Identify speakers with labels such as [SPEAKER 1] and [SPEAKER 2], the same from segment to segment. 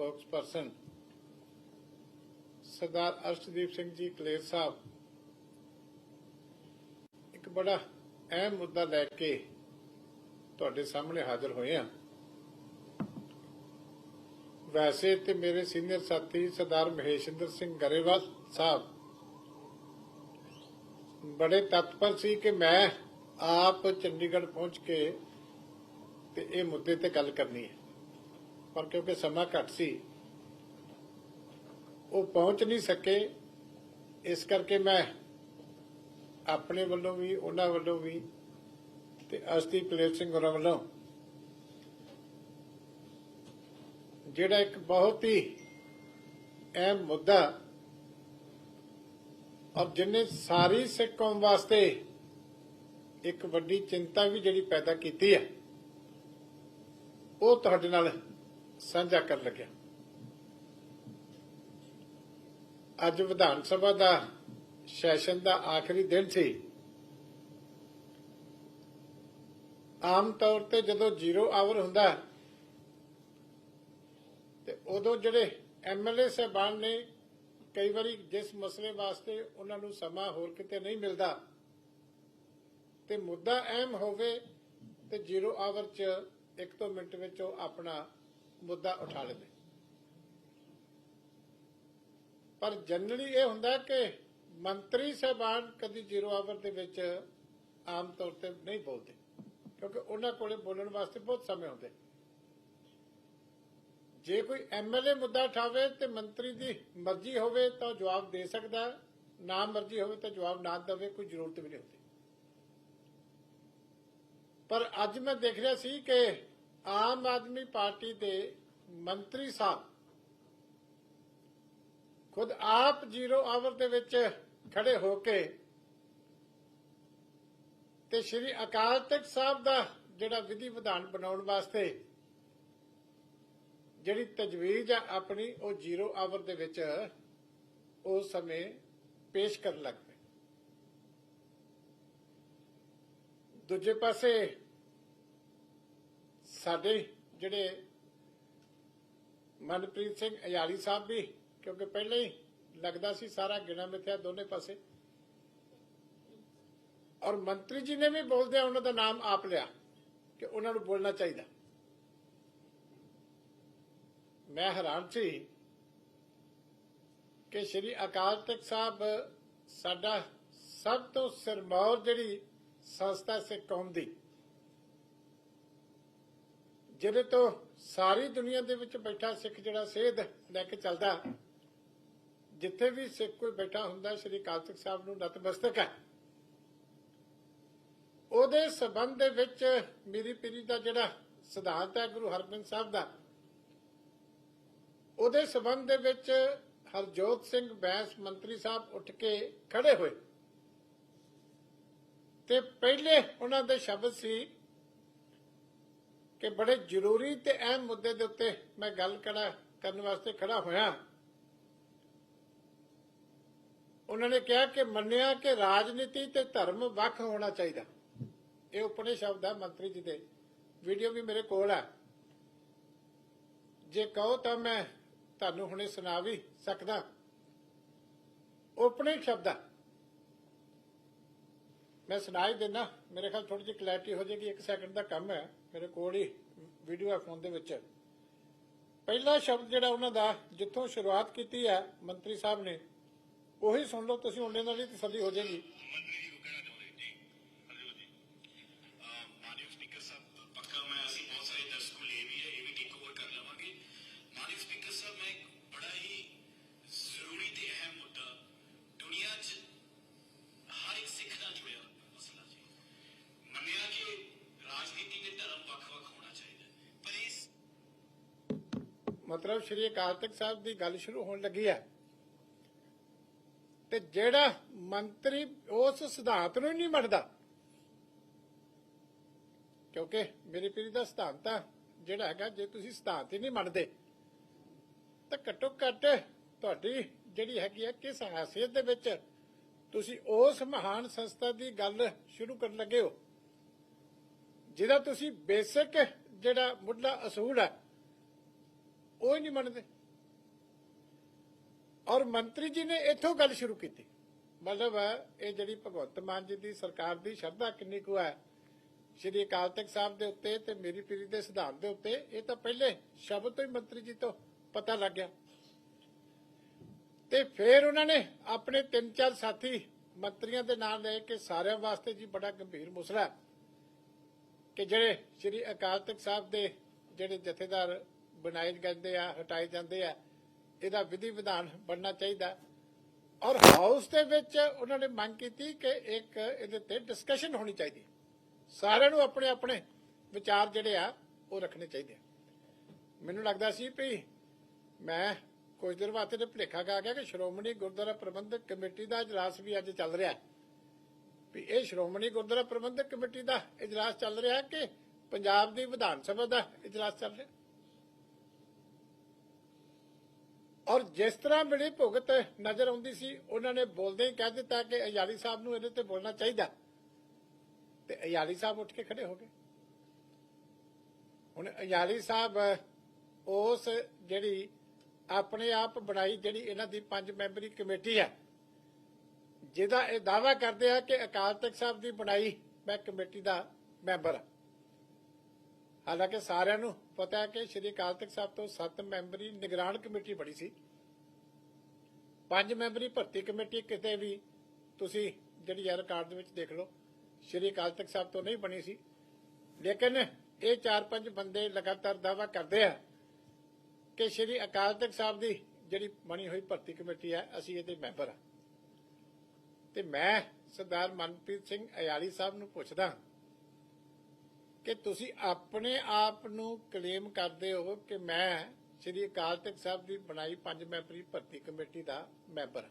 [SPEAKER 1] Spokesperson ਸਰਦਾਰ ਅਰਸ਼ਦੀਪ ਸਿੰਘ ਜੀ ਕਲੇਰ ਸਾਹਿਬ, ਇੱਕ ਬੜਾ ਅਹਿਮ ਮੁੱਦਾ ਲੈ ਕੇ ਤੁਹਾਡੇ ਸਾਹਮਣੇ ਹਾਜ਼ਰ ਹੋਏ ਆ ਵੈਸੇ ਤੇ ਮੇਰੇ ਸੀਨੀਅਰ ਸਾਥੀ ਸਰਦਾਰ ਮਹੇਸ਼ਿੰਦਰ ਸਿੰਘ ਗਰੇਵਾਲ ਸਾਹਿਬ ਬੜੇ ਤਤਪਰ ਸੀ ਕਿ ਮੈਂ ਆਪ ਚੰਡੀਗੜ੍ਹ ਪਹੁੰਚ ਕੇ ਤੇ ਇਹ ਮੁੱਦੇ ਤੇ ਗੱਲ ਕਰਨੀ ਹੈ। ਪਰ ਕਿਉਂਕਿ ਸਮਾਂ ਘੱਟ ਸੀ, ਉਹ ਪਹੁੰਚ ਨਹੀਂ ਸਕੇ। ਇਸ ਕਰਕੇ ਮੈਂ ਆਪਣੇ ਵੱਲੋਂ ਵੀ, ਉਹਨਾਂ ਵੱਲੋਂ ਵੀ ਤੇ ਅਸਤੀ ਕਲੇਰ ਸਿੰਘ ਹੋਰਾਂ ਵੱਲੋਂ ਜਿਹੜਾ ਇੱਕ ਬਹੁਤ ਹੀ ਅਹਿਮ ਮੁੱਦਾ ਔਰ ਜਿੰਨੇ ਸਾਰੀ ਸਿੱਖ ਕੌਮ ਵਾਸਤੇ ਇੱਕ ਵੱਡੀ ਚਿੰਤਾ ਵੀ ਜਿਹੜੀ ਪੈਦਾ ਕੀਤੀ ਹੈ, ਉਹ ਤੁਹਾਡੇ ਨਾਲ ਸਾਂਝਾ ਕਰਨ ਲੱਗਿਆ। ਅੱਜ ਵਿਧਾਨ ਸਭਾ ਦਾ ਸੈਸ਼ਨ ਦਾ ਆਖਰੀ ਦਿਨ ਸੀ। ਆਮ ਤੌਰ ਤੇ ਜਦੋਂ ਜ਼ੀਰੋ ਆਵਰ ਹੁੰਦਾ, ਤੇ ਉਦੋਂ ਜਿਹੜੇ ਐਮਐਲਏ ਸਹਿਬਾਨ ਨੇ ਕਈ ਵਾਰੀ ਜਿਸ ਮਸਲੇ ਵਾਸਤੇ ਉਹਨਾਂ ਨੂੰ ਸਮਾਂ ਹੋਰ ਕਿਤੇ ਨਹੀਂ ਮਿਲਦਾ, ਤੇ ਮੁੱਦਾ ਅਹਿਮ ਹੋਵੇ ਤੇ ਜ਼ੀਰੋ ਆਵਰ ਚ ਇੱਕ ਦੋ ਮਿੰਟ ਵਿੱਚ ਉਹ ਆਪਣਾ ਮੁੱਦਾ ਉਠਾ ਲੈਂਦੇ। ਪਰ ਜਨਰਲੀ ਇਹ ਹੁੰਦਾ ਕਿ ਮੰਤਰੀ ਸਹਿਬਾਨ ਕਦੀ ਜ਼ੀਰੋ ਆਵਰ ਦੇ ਵਿੱਚ ਆਮ ਤੌਰ ਤੇ ਨਹੀਂ ਬੋਲਦੇ, ਕਿਉਂਕਿ ਉਹਨਾਂ ਕੋਲੇ ਬੋਲਣ ਵਾਸਤੇ ਬਹੁਤ ਸਮੇਂ ਹੁੰਦੇ। ਜੇ ਕੋਈ ਐਮਐਲਏ ਮੁੱਦਾ ਉਠਾਵੇ ਤੇ ਮੰਤਰੀ ਦੀ ਮਰਜ਼ੀ ਹੋਵੇ ਤਾਂ ਉਹ ਜਵਾਬ ਦੇ ਸਕਦਾ ਨਾ ਮਰਜ਼ੀ ਹੋਵੇ ਤਾਂ ਜਵਾਬ ਨਾ ਦੇਵੇ, ਕੋਈ ਜ਼ਰੂਰਤ ਵੀ ਨਹੀਂ ਹੁੰਦੀ। ਪਰ ਅੱਜ ਮੈਂ ਦੇਖ ਰਿਹਾ ਸੀ ਕਿ ਆਮ ਆਦਮੀ ਪਾਰਟੀ ਦੇ ਮੰਤਰੀ ਸਾਹਿਬ ਖੁਦ ਆਪ ਜ਼ੀਰੋ ਆਵਰ ਦੇ ਵਿੱਚ ਖੜੇ ਹੋ ਕੇ ਤੇ ਸ਼੍ਰੀ ਅਕਾਲ ਤਖਤ ਸਾਹਿਬ ਦਾ ਜਿਹੜਾ ਵਿਧੀ ਵਿਧਾਨ ਬਣਾਉਣ ਵਾਸਤੇ ਜਿਹੜੀ ਤਜਵੀਜ਼ ਆ ਆਪਣੀ, ਉਹ ਜ਼ੀਰੋ ਆਵਰ ਦੇ ਵਿੱਚ ਉਸ ਸਮੇਂ ਪੇਸ਼ ਕਰਨ ਲੱਗ ਪਏ। ਦੂਜੇ ਪਾਸੇ ਸਾਡੇ ਜਿਹੜੇ ਮਨਪ੍ਰੀਤ ਸਿੰਘ ਅਯਾਲੀ ਸਾਹਿਬ ਵੀ, ਕਿਉਂਕਿ ਪਹਿਲਾਂ ਹੀ ਲੱਗਦਾ ਸੀ ਸਾਰਾ ਗਿਣਾ ਮਿਥਿਆ ਦੋਨੇ ਪਾਸੇ। ਔਰ ਮੰਤਰੀ ਜੀ ਨੇ ਵੀ ਬੋਲਦੇ ਉਹਨਾਂ ਦਾ ਨਾਮ ਆਪ ਲਿਆ ਕਿ ਉਹਨਾਂ ਨੂੰ ਬੋਲਣਾ ਚਾਹੀਦਾ। ਮੈਂ ਹੈਰਾਨ ਸੀ ਕਿ ਸ਼੍ਰੀ ਅਕਾਲ ਤਖਤ ਸਾਹਿਬ ਸਾਡਾ ਸਭ ਤੋਂ ਸਿਰਮੌਰ ਜਿਹੜੀ ਸੰਸਥਾ ਸਿੱਖ ਕੌਮ ਦੀ ਜਿਹਦੇ ਤੋਂ ਸਾਰੀ ਦੁਨੀਆ ਦੇ ਵਿੱਚ ਬੈਠਾ ਸਿੱਖ ਜਿਹੜਾ ਸੇਧ ਲੈ ਕੇ ਚੱਲਦਾ, ਜਿੱਥੇ ਵੀ ਸਿੱਖ ਕੋਈ ਬੈਠਾ ਹੁੰਦਾ, ਸ਼੍ਰੀ ਅਕਾਲ ਤਖਤ ਸਾਹਿਬ ਨੂੰ ਨਤਮਸਤਕ ਹੈ। ਉਹਦੇ ਸਬੰਧ ਦੇ ਵਿੱਚ ਮੇਰੀ ਪੀਰੀ ਦਾ ਜਿਹੜਾ ਸਿਧਾਂਤ ਹੈ, ਗੁਰੂ ਹਰਗੋਬਿੰਦ ਸਾਹਿਬ ਦਾ, ਉਹਦੇ ਸਬੰਧ ਦੇ ਵਿੱਚ ਹਰਜੋਤ ਸਿੰਘ ਬੈਂਸ ਮੰਤਰੀ ਸਾਹਿਬ ਉੱਠ ਕੇ ਖੜੇ ਹੋਏ। ਤੇ ਪਹਿਲੇ ਉਹਨਾਂ ਦੇ ਸ਼ਬਦ ਸੀ ਕਿ ਬੜੇ ਜ਼ਰੂਰੀ ਤੇ ਅਹਿਮ ਮੁੱਦੇ ਦੇ ਉੱਤੇ ਮੈਂ ਗੱਲ ਕਰਾਂ ਕਰਨ ਵਾਸਤੇ ਖੜਾ ਹੋਇਆ। ਉਹਨਾਂ ਨੇ ਕਿਹਾ ਕਿ ਮੰਨਿਆ ਕਿ ਰਾਜਨੀਤੀ ਤੇ ਧਰਮ ਵੱਖ ਹੋਣਾ ਚਾਹੀਦਾ। ਇਹ ਉਪਨੇ ਸ਼ਬਦ ਹੈ ਮੰਤਰੀ ਜੀ ਦੇ ਵੀਡੀਓ ਵੀ ਮੇਰੇ ਕੋਲ ਹੈ ਜੇ ਕਹੋ ਤਾਂ ਮੈਂ ਤੁਹਾਨੂੰ ਹੁਣੇ ਸੁਣਾ ਵੀ ਸਕਦਾ। ਉਪਨੇ ਸ਼ਬਦ ਹੈ ਮੈਂ ਸੁਣਾਈ ਦੇਣਾ ਮੇਰੇ ਖਿਆਲ ਥੋੜੀ ਜਿਹੀ ਕਲੈਰਿਟੀ ਹੋ ਜਾਏਗੀ 1 ਸੈਕਿੰਡ ਦਾ ਕੰਮ ਹੈ, ਮੇਰੇ ਕੋਲ ਹੀ ਵੀਡੀਓ ਹੈ ਫੋਨ ਦੇ ਵਿੱਚ। ਪਹਿਲਾ ਸ਼ਬਦ ਜਿਹੜਾ ਉਹਨਾਂ ਦਾ, ਜਿੱਥੋਂ ਸ਼ੁਰੂਆਤ ਕੀਤੀ ਹੈ, ਮੰਤਰੀ ਸਾਹਿਬ ਨੇ, ਉਹੀ ਸੁਣ ਲਓ, ਤੁਸੀਂ ਉਹਨੇ ਨਾਲ ਹੀ ਤਸੱਲੀ ਹੋ ਜਾਏਗੀ। ਮਤਲਬ ਸ਼੍ਰੀ ਅਕਾਲ ਤਖਤ ਸਾਹਿਬ ਦੀ ਗੱਲ ਸ਼ੁਰੂ ਹੋਣ ਲੱਗੀ ਹੈ। ਤੇ ਜਿਹੜਾ ਮੰਤਰੀ ਉਸ ਸਿਧਾਂਤ ਨੂੰ ਨਹੀਂ ਮੰਨਦਾ, ਕਿਉਂਕਿ ਮੇਰੀ ਪੀਰੀ ਦਾ ਸਿਧਾਂਤ ਆ, ਜਿਹੜਾ ਹੈਗਾ, ਜੇ ਤੁਸੀਂ ਸਿਧਾਂਤ ਹੀ ਨਹੀਂ ਮੰਨਦੇ, ਤਾਂ ਘੱਟੋ ਘੱਟ ਤੁਹਾਡੀ ਜਿਹੜੀ ਹੈਗੀ ਹੈ ਕਿਸ ਹਾਸੀਅਤ ਦੇ ਵਿੱਚ ਤੁਸੀਂ ਉਸ ਮਹਾਨ ਸੰਸਥਾ ਦੀ ਗੱਲ ਸ਼ੁਰੂ ਕਰਨ ਲੱਗੇ ਹੋ, ਜਿਹਦਾ ਤੁਸੀਂ ਬੇਸਿਕ ਜਿਹੜਾ ਮੁੱਢਲਾ ਅਸੂਲ ਹੈ ਉਹ ਹੀ ਨਹੀਂ ਮੰਨਦੇ। ਔਰ ਮੰਤਰੀ ਜੀ ਨੇ ਇੱਥੋਂ ਗੱਲ ਸ਼ੁਰੂ ਕੀਤੀ। ਮਤਲਬ ਇਹ ਜਿਹੜੀ ਭਗਵੰਤ ਮਾਨ ਜੀ ਦੀ ਸਰਕਾਰ ਦੀ ਸ਼ਰਧਾ ਕਿੰਨੀ ਕੁ ਹੈ, ਸ਼੍ਰੀ ਅਕਾਲ ਤਖਤ ਸਾਹਿਬ ਦੇ ਉੱਤੇ ਤੇ ਮੇਰੀ ਪੀਰੀ ਦੇ ਸਿਧਾਂਤ ਦੇ ਉੱਤੇ, ਇਹ ਤਾਂ ਪਹਿਲੇ ਸ਼ਬਦ ਤੋਂ ਹੀ ਮੰਤਰੀ ਜੀ ਤੋਂ ਪਤਾ ਲੱਗ ਗਿਆ। ਤੇ ਫਿਰ ਉਹਨਾਂ ਨੇ ਆਪਣੇ ਤਿੰਨ ਚਾਰ ਸਾਥੀ ਮੰਤਰੀਆਂ ਦੇ ਨਾਮ ਲੈ ਕੇ ਸਾਰਿਆਂ ਵਾਸਤੇ ਜੀ ਬੜਾ ਗੰਭੀਰ ਮਸਲਾ ਹੈ ਕਿ ਜਿਹੜੇ ਸ਼੍ਰੀ ਅਕਾਲ ਤਖਤ ਸਾਹਿਬ ਦੇ ਜਿਹੜੇ ਜਥੇਦਾਰ ਬਣਾਏ ਜਾਂਦੇ ਆ, ਹਟਾਏ ਜਾਂਦੇ ਆ, ਇਹਦਾ ਵਿਧੀ ਵਿਧਾਨ ਬਣਨਾ ਚਾਹੀਦਾ। ਔਰ ਹਾਊਸ ਦੇ ਵਿੱਚ ਉਹਨਾਂ ਨੇ ਮੰਗ ਕੀਤੀ ਕਿ ਇੱਕ ਇਹਦੇ ਤੇ ਡਿਸਕਸ਼ਨ ਹੋਣੀ ਚਾਹੀਦੀ। ਸਾਰਿਆਂ ਨੂੰ ਆਪਣੇ ਆਪਣੇ ਵਿਚਾਰ ਜਿਹੜੇ ਆ, ਉਹ ਰੱਖਣੇ ਚਾਹੀਦੇ ਆ। ਮੈਨੂੰ ਲੱਗਦਾ ਸੀ ਵੀ ਮੈਂ ਕੁਝ ਦਿਨ ਵਾਸਤੇ ਤੇ ਭੁਲੇਖਾ ਖਾ ਗਿਆ ਕਿ ਸ਼੍ਰੋਮਣੀ ਗੁਰਦੁਆਰਾ ਪ੍ਰਬੰਧਕ ਕਮੇਟੀ ਦਾ ਇਜਲਾਸ ਵੀ ਅੱਜ ਚੱਲ ਰਿਹਾ। ਵੀ ਇਹ ਸ਼੍ਰੋਮਣੀ ਗੁਰਦੁਆਰਾ ਪ੍ਰਬੰਧਕ ਕਮੇਟੀ ਦਾ ਇਜਲਾਸ ਚੱਲ ਰਿਹਾ ਕਿ ਪੰਜਾਬ ਦੀ ਵਿਧਾਨ ਸਭਾ ਦਾ ਇਜਲਾਸ ਚੱਲ ਰਿਹਾ। ਔਰ ਜਿਸ ਤਰ੍ਹਾਂ ਮਿਲੀ ਭੁਗਤ ਨਜ਼ਰ ਆਉਂਦੀ ਸੀ, ਉਹਨਾਂ ਨੇ ਬੋਲਦੇ ਹੀ ਕਹਿ ਦਿੱਤਾ ਕਿ ਅਯਾਲੀ ਸਾਹਿਬ ਨੂੰ ਇਹਦੇ ਤੇ ਬੋਲਣਾ ਚਾਹੀਦਾ। ਤੇ ਅਯਾਲੀ ਸਾਹਿਬ ਉੱਠ ਕੇ ਖੜੇ ਹੋ ਗਏ। ਹੁਣ ਅਯਾਲੀ ਸਾਹਿਬ, ਉਸ ਜਿਹੜੀ ਆਪਣੇ ਆਪ ਬਣਾਈ ਜਿਹੜੀ ਇਹਨਾਂ ਦੀ ਪੰਜ ਮੈਂਬਰੀ ਕਮੇਟੀ ਹੈ, ਜਿਹਦਾ ਇਹ ਦਾਵਾ ਕਰਦੇ ਆ ਕਿ ਅਕਾਲ ਤਖਤ ਸਾਹਿਬ ਦੀ ਬਣਾਈ ਮੈਂ ਕਮੇਟੀ ਦਾ ਮੈਂਬਰ ਹਾਂ। ਹਾਲਾਂਕਿ ਸਾਰਿਆਂ ਨੂੰ ਪਤਾ ਹੈ ਕਿ ਸ਼੍ਰੀ ਅਕਾਲ ਤਖਤ ਸਾਹਿਬ ਤੋਂ 7 ਮੈਂਬਰੀ ਨਿਗਰਾਨ ਕਮੇਟੀ ਬਣੀ ਸੀ। ਪੰਜ ਮੈਂਬਰੀ ਭਰਤੀ ਕਮੇਟੀ ਕਿਤੇ ਵੀ ਤੁਸੀਂ ਜਿਹੜੀ ਯਾਰ ਰਿਕਾਰਡ ਦੇ ਵਿੱਚ ਦੇਖ ਲਓ, ਸ਼੍ਰੀ ਅਕਾਲ ਤਖਤ ਸਾਹਿਬ ਤੋਂ ਨਹੀਂ ਬਣੀ ਸੀ। ਲੇਕਿਨ ਇਹ ਚਾਰ ਪੰਜ ਬੰਦੇ ਲਗਾਤਾਰ ਦਾਵਾ ਕਰਦੇ ਆ ਕਿ ਸ਼੍ਰੀ ਅਕਾਲ ਤਖਤ ਸਾਹਿਬ ਦੀ ਜਿਹੜੀ ਬਣੀ ਹੋਈ ਭਰਤੀ ਕਮੇਟੀ ਹੈ, ਅਸੀਂ ਇਹਦੇ ਮੈਂਬਰ ਹਾਂ। ਤੇ ਮੈਂ ਸਰਦਾਰ ਮਨਪ੍ਰੀਤ ਸਿੰਘ ਅਯਾਲੀ ਸਾਹਿਬ ਨੂੰ ਪੁੱਛਦਾ ਕਿ ਤੁਸੀਂ ਆਪਣੇ ਆਪ ਨੂੰ ਕਲੇਮ ਕਰਦੇ ਹੋ ਕਿ ਮੈਂ ਸ਼੍ਰੀ ਅਕਾਲ ਤਖਤ ਸਾਹਿਬ ਦੀ ਬਣਾਈ ਪੰਜ ਮੈਂਬਰੀ ਭਰਤੀ ਕਮੇਟੀ ਦਾ ਮੈਂਬਰ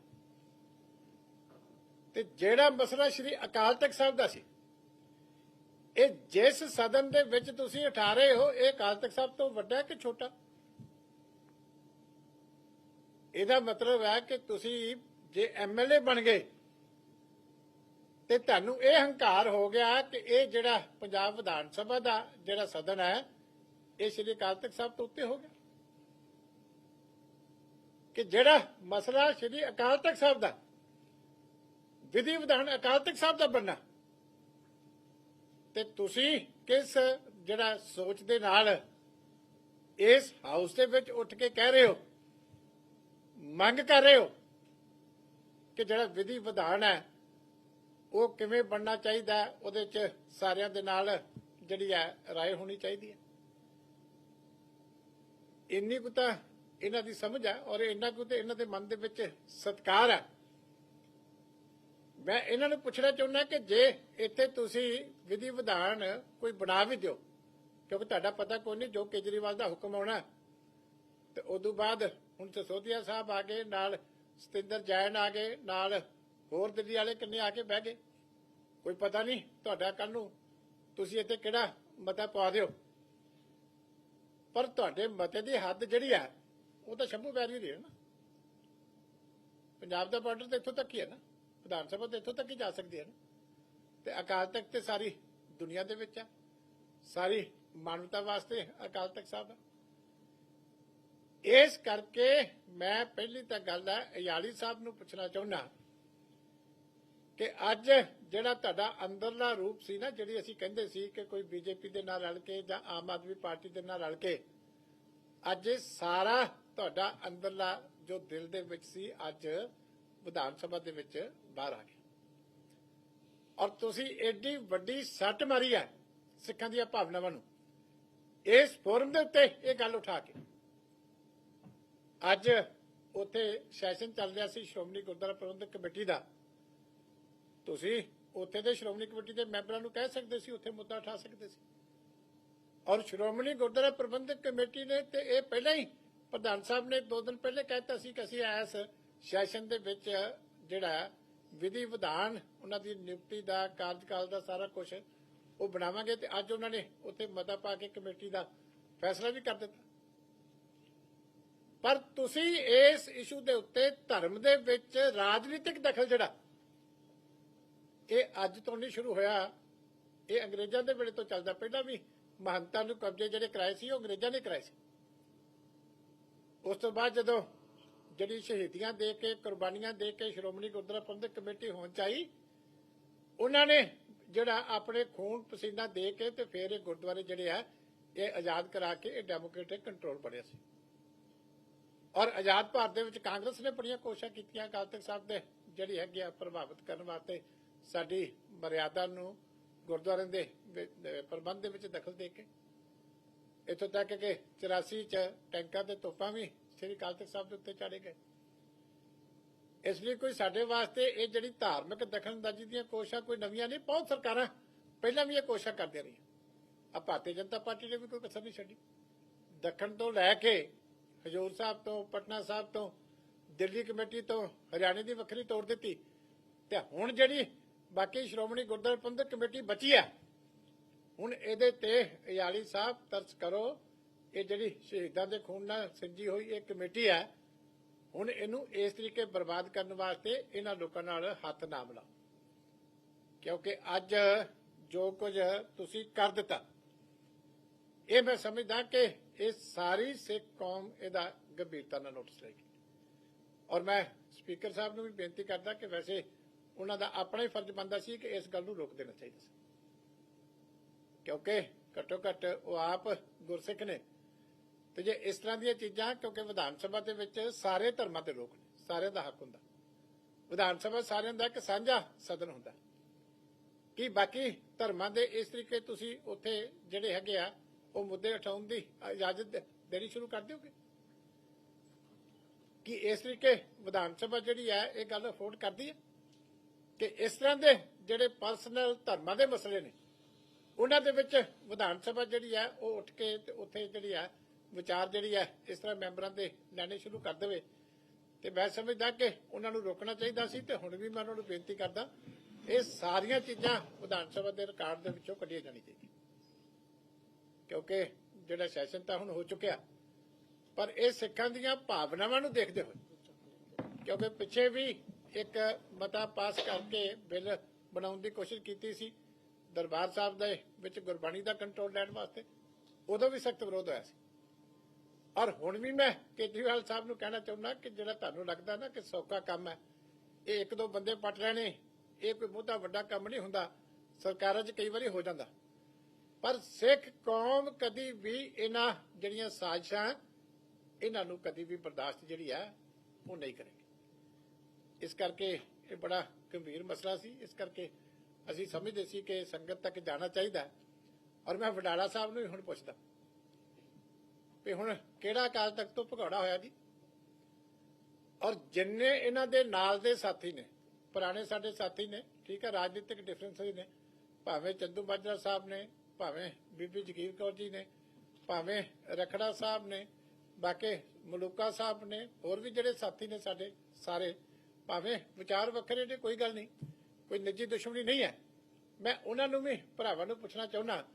[SPEAKER 1] ਤੇ ਜਿਹੜਾ ਮਸਲਾ ਸ਼੍ਰੀ ਅਕਾਲ ਤਖਤ ਸਾਹਿਬ ਦਾ ਸੀ, ਇਹ ਜਿਸ ਸਦਨ ਦੇ ਵਿੱਚ ਤੁਸੀਂ ਉਠਾ ਰਹੇ ਹੋ, ਇਹ ਅਕਾਲ ਤਖਤ ਸਾਹਿਬ ਤੋਂ ਵੱਡਾ ਕਿ ਛੋਟਾ? ਇਹਦਾ ਮਤਲਬ ਹੈ ਕਿ ਤੁਸੀਂ ਜੇ ਐਮਐਲਏ ਬਣ ਗਏ ਤੇ ਤੁਹਾਨੂੰ ਇਹ ਹੰਕਾਰ ਹੋ ਗਿਆ ਕਿ ਇਹ ਜਿਹੜਾ ਪੰਜਾਬ ਵਿਧਾਨ ਸਭਾ ਦਾ ਜਿਹੜਾ ਸਦਨ ਹੈ, ਇਹ ਸ਼੍ਰੀ ਅਕਾਲ ਤਖਤ ਸਾਹਿਬ ਤੋਂ ਉੱਤੇ ਹੋ ਗਿਆ। ਕਿ ਜਿਹੜਾ ਮਸਲਾ ਸ਼੍ਰੀ ਅਕਾਲ ਤਖਤ ਸਾਹਿਬ ਦਾ, ਵਿਧੀ ਵਿਧਾਨ ਅਕਾਲ ਤਖਤ ਸਾਹਿਬ ਦਾ ਬੰਨਾ ਤੇ ਤੁਸੀਂ ਕਿਸ ਜਿਹੜਾ ਸੋਚ ਦੇ ਨਾਲ ਇਸ ਹਾਊਸ ਦੇ ਵਿੱਚ ਉੱਠ ਕੇ ਕਹਿ ਰਹੇ ਹੋ, ਮੰਗ ਕਰ ਰਹੇ ਹੋ ਕਿ ਜਿਹੜਾ ਵਿਧੀ ਵਿਧਾਨ ਹੈ ਉਹ ਕਿਵੇਂ ਬਣਨਾ ਚਾਹੀਦਾ ਹੈ, ਉਹਦੇ 'ਚ ਸਾਰਿਆਂ ਦੇ ਨਾਲ ਜਿਹੜੀ ਹੈ ਰਾਏ ਹੋਣੀ ਚਾਹੀਦੀ ਹੈ। ਇੰਨੀ ਕੁ ਤਾਂ ਇਹਨਾਂ ਦੀ ਸਮਝ ਹੈ ਔਰ ਇੰਨਾ ਕੁ ਤੇ ਇਹਨਾਂ ਦੇ ਮਨ ਦੇ ਵਿੱਚ ਸਤਕਾਰ ਹੈ। ਮੈਂ ਇਹਨਾਂ ਨੂੰ ਪੁੱਛਣਾ ਚਾਹੁੰਦਾ ਕਿ ਜੇ ਇੱਥੇ ਤੁਸੀਂ ਵਿਧੀ ਵਿਧਾਨ ਕੋਈ ਬਣਾ ਵੀ ਦਿਓ ਕਿਉਂਕਿ ਤੁਹਾਡਾ ਪਤਾ ਕੋਈ ਨਹੀਂ ਜੋ ਕੇਜਰੀਵਾਲ ਦਾ ਹੁਕਮ ਆਉਣਾ ਤੇ ਉਦੋਂ ਬਾਅਦ ਹੁਣ ਸਸੋਦੀਆ ਸਾਹਿਬ ਆ ਗਏ ਨਾਲ ਸਤਿੰਦਰ ਜੈਨ ਆ ਗਏ ਨਾਲ ਹੋਰ ਦਿੱਲੀ ਵਾਲੇ ਕਿੰਨੇ ਆ ਕੇ ਬਹਿ ਗਏ? ਕੋਈ ਪਤਾ ਨਹੀਂ ਤੁਹਾਡਾ ਕੱਲ ਨੂੰ। ਤੁਸੀਂ ਇੱਥੇ ਕਿਹੜਾ ਮਤਾ ਪਾ ਦਿਓ? ਪਰ ਤੁਹਾਡੇ ਮਤੇ ਦੀ ਹੱਦ ਜਿਹੜੀ ਆ, ਉਹ ਤਾਂ ਸ਼ੰਭੂ ਵੈਰੀ ਦੀ ਹੈ ਨਾ। ਪੰਜਾਬ ਦਾ ਬਾਰਡਰ ਤਾਂ ਇੱਥੋਂ ਤੱਕ ਹੀ ਹੈ ਨਾ। ਵਿਧਾਨ ਸਭਾ ਤੇ ਇੱਥੋਂ ਤੱਕ ਹੀ ਜਾ ਸਕਦੀ ਹੈ ਨਾ। ਤੇ ਅਕਾਲ ਤਖਤ ਤੇ ਸਾਰੀ ਦੁਨੀਆ ਦੇ ਵਿੱਚ ਆ। ਸਾਰੀ ਮਾਨਵਤਾ ਵਾਸਤੇ ਅਕਾਲ ਤਖਤ ਸਾਹਿਬ ਇਸ ਕਰਕੇ ਮੈਂ ਪਹਿਲੀ ਤਾਂ ਗੱਲ ਹੈ ਅਯਾਲੀ ਸਾਹਿਬ ਨੂੰ ਪੁੱਛਣਾ ਚਾਹੁੰਦਾ ਕਿ ਅੱਜ ਜਿਹੜਾ ਤੁਹਾਡਾ ਅੰਦਰਲਾ ਰੂਪ ਸੀ ਨਾ, ਜਿਹੜੀ ਅਸੀਂ ਕਹਿੰਦੇ ਸੀ ਕਿ ਕੋਈ ਬੀਜੇਪੀ ਦੇ ਨਾਲ ਰਲ ਕੇ ਜਾਂ ਆਮ ਆਦਮੀ ਪਾਰਟੀ ਦੇ ਨਾਲ ਰਲ ਕੇ, ਅੱਜ ਸਾਰਾ ਤੁਹਾਡਾ ਅੰਦਰਲਾ ਜੋ ਦਿਲ ਦੇ ਵਿੱਚ ਸੀ, ਅੱਜ ਵਿਧਾਨ ਸਭਾ ਦੇ ਵਿੱਚ ਬਾਹਰ ਆ ਗਿਆ। ਔਰ ਤੁਸੀਂ ਐਡੀ ਵੱਡੀ ਸੱਟ ਮਾਰੀ ਹੈ ਸਿੱਖਾਂ ਦੀਆਂ ਭਾਵਨਾਵਾਂ ਨੂੰ। ਇਸ ਫੋਰਮ ਦੇ ਉੱਤੇ ਇਹ ਗੱਲ ਉਠਾ ਕੇ। ਅੱਜ ਉਥੇ ਸੈਸ਼ਨ ਚੱਲ ਰਿਹਾ ਸੀ ਸ਼੍ਰੋਮਣੀ ਗੁਰਦੁਆਰਾ ਪ੍ਰਬੰਧਕ ਕਮੇਟੀ ਦਾ। ਤੁਸੀਂ ਉੱਥੇ ਦੇ ਸ਼੍ਰੋਮਣੀ ਕਮੇਟੀ ਦੇ ਮੈਂਬਰਾਂ ਨੂੰ ਕਹਿ ਸਕਦੇ ਸੀ, ਉੱਥੇ ਮੁੱਦਾ ਉਠਾ ਸਕਦੇ ਸੀ। ਔਰ ਸ਼੍ਰੋਮਣੀ ਗੁਰਦੁਆਰਾ ਪ੍ਰਬੰਧਕ ਕਮੇਟੀ ਨੇ ਤੇ ਇਹ ਪਹਿਲਾਂ ਹੀ ਪ੍ਰਧਾਨ ਸਾਹਿਬ ਨੇ ਦੋ ਦਿਨ ਪਹਿਲੇ ਕਹਿਤਾ ਸੀ ਕਿ ਅਸੀਂ ਇਸ ਸੈਸ਼ਨ ਦੇ ਵਿੱਚ ਜਿਹੜਾ ਵਿਧੀ ਵਿਧਾਨ, ਉਹਨਾਂ ਦੀ ਨਿਯੁਕਤੀ ਦਾ, ਕਾਰਜਕਾਲ ਦਾ ਸਾਰਾ ਕੁਝ ਉਹ ਬਣਾਵਾਂਗੇ ਤੇ ਅੱਜ ਉਹਨਾਂ ਨੇ ਉੱਥੇ ਮਤਾ ਪਾ ਕੇ ਕਮੇਟੀ ਦਾ ਫੈਸਲਾ ਵੀ ਕਰ ਦਿੱਤਾ। ਪਰ ਤੁਸੀਂ ਇਸ ਇਸ਼ੂ ਦੇ ਉੱਤੇ ਧਰਮ ਦੇ ਵਿੱਚ ਰਾਜਨੀਤਿਕ ਦਖਲ ਜਿਹੜਾ ਇਹ ਅੱਜ ਤੋਂ ਨਹੀਂ ਸ਼ੁਰੂ ਹੋਇਆ। ਇਹ ਅੰਗਰੇਜ਼ਾਂ ਦੇ ਵੇਲੇ ਤੋਂ ਚੱਲਦਾ। ਪਹਿਲਾਂ ਵੀ ਮਹੰਤਾਂ ਨੂੰ ਕਬਜ਼ੇ ਜਿਹੜੇ ਕਰਾਏ ਸੀ, ਉਹ ਅੰਗਰੇਜ਼ਾਂ ਨੇ ਕਰਾਏ ਸੀ। ਉਸ ਤੋਂ ਬਾਅਦ ਜਦੋਂ ਜਿਹੜੀ ਸ਼ਹੀਦੀਆਂ ਦੇ ਕੇ, ਕੁਰਬਾਨੀਆਂ ਦੇ ਕੇ ਸ਼੍ਰੋਮਣੀ ਗੁਰਦੁਆਰਾ ਪ੍ਰਬੰਧਕ ਕਮੇਟੀ ਹੋਣ ਚਾਹੀ ਉਹਨਾਂ ਨੇ ਜਿਹੜਾ ਆਪਣੇ ਖੂਨ ਪਸੀਨਾ ਦੇ ਕੇ ਤੇ ਫਿਰ ਇਹ ਗੁਰਦੁਆਰੇ ਜਿਹੜੇ ਆ, ਇਹ ਆਜ਼ਾਦ ਕਰਾ ਕੇ ਇਹ ਡੈਮੋਕ੍ਰੈਟਿਕ ਕੰਟਰੋਲ ਬਣਿਆ ਸੀ। ਔਰ ਆਜ਼ਾਦ ਭਾਰਤ ਦੇ ਵਿੱਚ ਕਾਂਗਰਸ ਨੇ ਬੜੀਆਂ ਕੋਸ਼ਿਸ਼ਾਂ ਕੀਤੀਆਂ, ਅਕਾਲ ਤਖਤ ਸਾਹਿਬ ਦੇ ਜਿਹੜੀ ਹੈਗੀ ਆ, ਪ੍ਰਭਾਵਿਤ ਕਰਨ ਵਾਸਤੇ। ਸਾਡੀ ਮਰਿਆਦਾ ਨੂੰ ਗੁਰਦੁਆਰੇ ਦੇ ਪ੍ਰਬੰਧ ਦੇ ਵਿੱਚ ਦਖਲ ਦੇ ਕੇ, ਇੱਥੋਂ ਤੱਕ ਕਿ 84 ਚ ਟੈਂਕਾਂ ਤੇ ਤੋਪਾਂ ਵੀ ਸ੍ਰੀ ਅਕਾਲ ਤਖਤ ਸਾਹਿਬ ਦੇ ਉੱਤੇ ਚਾੜੇ ਗਏ। ਇਸ ਲਈ ਕੋਈ ਸਾਡੇ ਵਾਸਤੇ ਇਹ ਜਿਹੜੀ ਧਾਰਮਿਕ ਦਖਲਅੰਦਾਜ਼ੀ ਦੀਆਂ ਕੋਸ਼ਿਸ਼ਾਂ ਕੋਈ ਨਵੀਆਂ ਨਹੀਂ, ਬਹੁਤ ਸਰਕਾਰਾਂ ਪਹਿਲਾਂ ਵੀ ਇਹ ਕੋਸ਼ਿਸ਼ਾਂ ਕਰਦੀਆਂ ਰਹੀਆਂ। ਆ ਭਾਰਤੀ ਜਨਤਾ ਪਾਰਟੀ ਨੇ ਵੀ ਕੋਈ ਕਸਰ ਨਹੀਂ ਛੱਡੀ। ਦੱਖਣ ਤੋਂ ਲੈ ਕੇ ਹਜੂਰ ਸਾਹਿਬ ਤੋਂ, ਪਟਨਾ ਸਾਹਿਬ ਤੋਂ, ਦਿੱਲੀ ਕਮੇਟੀ ਤੋਂ, ਹਰਿਆਣੇ ਦੀ ਵੱਖਰੀ ਤੋੜ ਦਿੱਤੀ। ਤੇ ਹੁਣ ਜਿਹੜੀ ਬਾਕੀ ਸ਼੍ਰੋਮਣੀ ਗੁਰਦੁਆਰਾ ਪ੍ਰਬੰਧਕ ਕਮੇਟੀ ਬਚੀ ਆ। ਹੁਣ ਇਹਦੇ ਤੇ ਇਆਲੀ ਸਾਹਿਬ ਤਰਸ ਕਰੋ, ਇਹ ਜਿਹੜੀ ਸ਼ਹੀਦਾਂ ਦੇ ਖੂਨ ਨਾਲ ਸਿਰਜੀ ਹੋਈ ਇਹ ਕਮੇਟੀ ਹੈ ਹੁਣ ਇਹਨੂੰ ਇਸ ਤਰੀਕੇ ਬਰਬਾਦ ਕਰਨ ਵਾਸਤੇ ਇਹਨਾਂ ਲੋਕਾਂ ਨਾਲ ਹੱਥ ਨਾ ਮਿਲਾਓ। ਕਿਉਂਕਿ ਅੱਜ ਜੋ ਕੁਝ ਤੁਸੀਂ ਕਰ ਦਿੱਤਾ, ਇਹ ਮੈਂ ਸਮਝਦਾ ਕਿ ਇਹ ਸਾਰੀ ਸਿੱਖ ਕੌਮ ਇਹਦਾ ਗੰਭੀਰਤਾ ਨਾਲ ਨੋਟਿਸ ਲਏਗੀ। ਔਰ ਮੈਂ ਸਪੀਕਰ ਸਾਹਿਬ ਨੂੰ ਵੀ ਬੇਨਤੀ ਕਰਦਾ ਕਿ ਵੈਸੇ ਉਹਨਾਂ ਦਾ ਆਪਣਾ ਹੀ ਫਰਜ਼ ਬਣਦਾ ਸੀ ਕਿ ਇਸ ਗੱਲ ਨੂੰ ਰੋਕ ਦੇਣਾ ਚਾਹੀਦਾ ਸੀ। ਕਿਉਂਕਿ ਘੱਟੋ ਘੱਟ ਉਹ ਆਪ ਗੁਰਸਿੱਖ ਨੇ। ਤੇ ਜੇ ਇਸ ਤਰ੍ਹਾਂ ਦੀਆਂ ਚੀਜ਼ਾਂ, ਕਿਉਂਕਿ ਵਿਧਾਨ ਸਭਾ ਦੇ ਵਿੱਚ ਸਾਰੇ ਧਰਮਾਂ ਦੇ ਲੋਕ ਨੇ, ਸਾਰਿਆਂ ਦਾ ਹੱਕ ਹੁੰਦਾ। ਵਿਧਾਨ ਸਭਾ ਸਾਰਿਆਂ ਦਾ ਇੱਕ ਸਾਂਝਾ ਸਦਨ ਹੁੰਦਾ। ਕੀ ਬਾਕੀ ਧਰਮਾਂ ਦੇ ਇਸ ਤਰੀਕੇ ਤੁਸੀਂ ਉੱਥੇ ਜਿਹੜੇ ਹੈਗੇ ਆ, ਉਹ ਮੁੱਦੇ ਉਠਾਉਣ ਦੀ ਇਜਾਜ਼ਤ ਦੇਣੀ ਸ਼ੁਰੂ ਕਰ ਦਿਓਗੇ? ਕਿ ਇਸ ਤਰੀਕੇ ਵਿਧਾਨ ਸਭਾ ਜਿਹੜੀ ਹੈ, ਇਹ ਗੱਲ ਅਫੋਰਡ ਕਰਦੀ ਹੈ? ਕਿ ਇਸ ਤਰ੍ਹਾਂ ਦੇ ਜਿਹੜੇ ਪਰਸਨਲ ਧਰਮਾਂ ਦੇ ਮਸਲੇ ਨੇ, ਉਹਨਾਂ ਦੇ ਵਿੱਚ ਵਿਧਾਨ ਸਭਾ ਜਿਹੜੀ ਹੈ, ਉਹ ਉੱਠ ਕੇ ਤੇ ਉੱਥੇ ਜਿਹੜੀ ਹੈ, ਵਿਚਾਰ ਜਿਹੜੀ ਹੈ, ਇਸ ਤਰ੍ਹਾਂ ਮੈਂਬਰਾਂ ਦੇ ਲੈਣੇ ਸ਼ੁਰੂ ਕਰ ਦੇਵੇ। ਤੇ ਮੈਂ ਸਮਝਦਾ ਕਿ ਉਹਨਾਂ ਨੂੰ ਰੋਕਣਾ ਚਾਹੀਦਾ ਸੀ ਤੇ ਹੁਣ ਵੀ ਮੈਂ ਉਹਨਾਂ ਨੂੰ ਬੇਨਤੀ ਕਰਦਾ, ਇਹ ਸਾਰੀਆਂ ਚੀਜ਼ਾਂ ਵਿਧਾਨ ਸਭਾ ਦੇ ਰਿਕਾਰਡ ਦੇ ਵਿੱਚੋਂ ਕੱਢੀਆਂ ਜਾਣੀ ਚਾਹੀਦੀਆਂ। ਕਿਉਂਕਿ ਜਿਹੜਾ ਸੈਸ਼ਨ ਤਾਂ ਹੁਣ ਹੋ ਚੁੱਕਿਆ, ਪਰ ਇਹ ਸਿੱਖਾਂ ਦੀਆਂ ਭਾਵਨਾਵਾਂ ਨੂੰ ਦੇਖਦੇ ਹੋਏ, ਕਿਉਂਕਿ ਪਿੱਛੇ ਵੀ ਇੱਕ ਮਤਾ ਪਾਸ ਕਰਕੇ ਬਿੱਲ ਬਣਾਉਣ ਦੀ ਕੋਸ਼ਿਸ਼ ਕੀਤੀ ਸੀ। ਦਰਬਾਰ ਸਾਹਿਬ ਦੇ ਵਿੱਚ ਗੁਰਬਾਣੀ ਦਾ ਕੰਟਰੋਲ ਲੈਣ ਵਾਸਤੇ। ਉਦੋਂ ਵੀ ਸਖਤ ਵਿਰੋਧ ਹੋਇਆ ਸੀ। ਔਰ ਹੁਣ ਵੀ ਮੈਂ ਕੇਜਰੀਵਾਲ ਸਾਹਿਬ ਨੂੰ ਕਹਿਣਾ ਚਾਹੁੰਦਾ ਕਿ ਜਿਹੜਾ ਤੁਹਾਨੂੰ ਲੱਗਦਾ ਨਾ ਕਿ ਸੌਖਾ ਕੰਮ ਹੈ, ਇਹ ਇੱਕ ਦੋ ਬੰਦੇ ਪਟ ਲੈਣੇ, ਇਹ ਕੋਈ ਬਹੁਤਾ ਵੱਡਾ ਕੰਮ ਨਹੀਂ ਹੁੰਦਾ, ਸਰਕਾਰਾਂ 'ਚ ਕਈ ਵਾਰੀ ਹੋ ਜਾਂਦਾ। ਪਰ ਸਿੱਖ ਕੌਮ ਕਦੀ ਵੀ ਇਹਨਾਂ ਜਿਹੜੀਆਂ ਸਾਜ਼ਿਸ਼ਾਂ, ਇਹਨਾਂ ਨੂੰ ਕਦੀ ਵੀ ਬਰਦਾਸ਼ਤ ਜਿਹੜੀ ਹੈ, ਉਹ ਨਹੀਂ ਕਰੇਗੀ। ਇਸ ਕਰਕੇ ਇਹ ਬੜਾ ਗੰਭੀਰ ਮਸਲਾ ਸੀ। ਇਸ ਕਰਕੇ ਅਸੀਂ ਸਮਝਦੇ ਸੀ ਕਿ ਸੰਗਤ ਤੱਕ ਜਾਣਾ ਚਾਹੀਦਾ ਔਰ ਮੈਂ ਵਡਾਲਾ ਸਾਹਿਬ ਨੂੰ ਵੀ ਹੁਣ ਪੁੱਛਦਾ ਵੀ ਹੁਣ ਕਿਹੜਾ ਅਕਾਲ ਤਖਤ ਤੋਂ ਭਗੌੜਾ ਹੋਇਆ ਜੀ? ਔਰ ਜਿੰਨੇ ਇਹਨਾਂ ਦੇ ਨਾਲ ਦੇ ਸਾਥੀ ਨੇ, ਪੁਰਾਣੇ ਸਾਡੇ ਸਾਥੀ ਨੇ, ਠੀਕ ਹੈ, ਰਾਜਨੀਤਿਕ ਡਿਫਰੈਂਸਸ ਨੇ, ਭਾਵੇਂ ਚੰਦੂ ਮਾਜਰਾ ਸਾਹਿਬ ਨੇ, ਭਾਵੇਂ ਬੀਬੀ ਜਗੀਰ ਕੌਰ ਜੀ ਨੇ, ਭਾਵੇਂ ਰਖੜਾ ਸਾਹਿਬ ਨੇ, ਬਾਕੀ ਮਲੂਕਾ ਸਾਹਿਬ ਨੇ, ਹੋਰ ਵੀ ਜਿਹੜੇ ਸਾਥੀ ਨੇ ਸਾਡੇ, ਸਾਰੇ ਭਾਵੇਂ ਵਿਚਾਰ ਵੱਖਰੇ ਨੇ, ਕੋਈ ਗੱਲ ਨਹੀਂ। ਕੋਈ ਨਿੱਜੀ ਦੁਸ਼ਮਣੀ ਨਹੀਂ ਹੈ। ਮੈਂ ਉਹਨਾਂ ਨੂੰ ਵੀ, ਭਰਾਵਾਂ ਨੂੰ ਪੁੱਛਣਾ ਚਾਹੁੰਦਾ